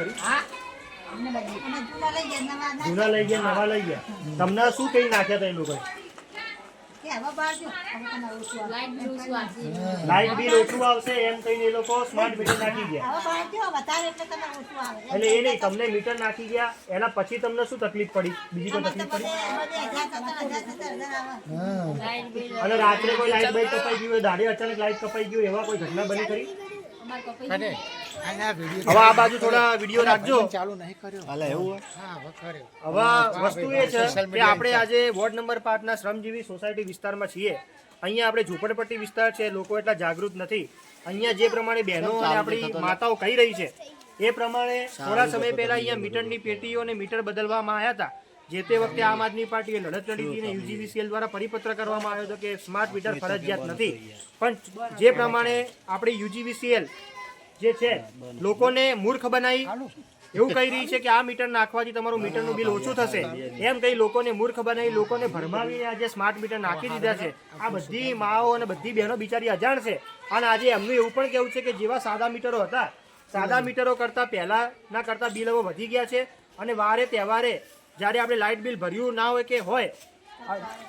ખરી? જૂના લઈ ગયા નવા લઈ ગયા તમને શું કઈ નાખ્યા હતા એ લોકો કે હવે બહાર જો. હવે તને ઓછું આવે. લાઇટ બિલ ઓછું આવશે એમ કહીને એ લોકો સ્માર્ટ મીટર નાખી ગયા. એટલે એ નહીં તમને મીટર નાખી ગયા એના પછી તમને શું તકલીફ પડી? બીજી કોઈ તકલીફ પડી? અને રાત્રે કોઈ લાઇટ બાઈટ કપાઈ ગયું હોય દાડે અચાનક લાઇટ કપાઈ ગયું એવા કોઈ ઘટના બની ખરી? હવે આ બાજુ થોડા વીડિયો રાખજો. ચાલુ નહીં કર્યો હાલે એવું હા હવે કર્યો. હવે વસ્તુ એ છે કે આપણે આજે વોર્ડ નંબર પાંચના શ્રમજીવી સોસાયટી વિસ્તારમાં છીએ. અહીંયા આપણે ઝૂંપડપટ્ટી વિસ્તાર છે લોકો એટલા જાગૃત નથી. અહીંયા જે પ્રમાણે બહેનો અને આપણી માતાઓ કહી રહી છે એ પ્રમાણે થોડા સમય પહેલા અહીંયા મીટરની પેટીઓ અને મીટર બદલવામાં આવ્યા હતા. જે તે વખતે આમ આદમી પાર્ટીએ લડત લડી હતી અને યુજીવીસીએલ દ્વારા પરિપત્ર કરવામાં આવ્યો હતો કે સ્માર્ટ મીટર ફરજિયાત નથી. પણ જે પ્રમાણે આપણી યુજીવીસીએલ જે છે લોકોને મૂર્ખ બનાવી એવું કહી રહી છે કે આ મીટર નાખવાથી તમારું મીટરનું બિલ ઓછું થશે. એમ કહી લોકોને મૂર્ખ બનાવી લોકોને ભરમાવીને આજે સ્માર્ટ મીટર નાખી દીધા છે. આ બધી માઓ અને બધી બહેનો બિચારી અજાણ છે. અને આજે એમનું એવું પણ કેવું છે કે જેવા સાદા મીટરો હતા સાદા મીટરો કરતાં પહેલાંના કરતાં બિલ હવે વધી ગયા છે. અને વારે તહેવારે જ્યારે આપણે લાઇટ બિલ ભર્યું ના હોય કે હોય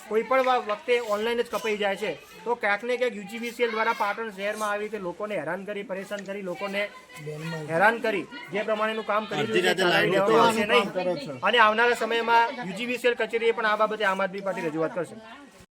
કોઈ પણ વખતે ઓનલાઈન જ કપાઈ જાય છે. તો ક્યાંક ને ક્યાંક યુજીવીસીએલ દ્વારા પાટણ શહેરમાં આવી રીતે લોકોને હેરાન કરી પરેશાન કરી લોકોને હેરાન કરી જે પ્રમાણેનું કામ કરી રહ્યું છે નહીં. અને આવનારા સમયમાં યુજીવીસીએલ કચેરીએ પણ આ બાબતે આમ આદમી પાર્ટી રજૂઆત કરશે.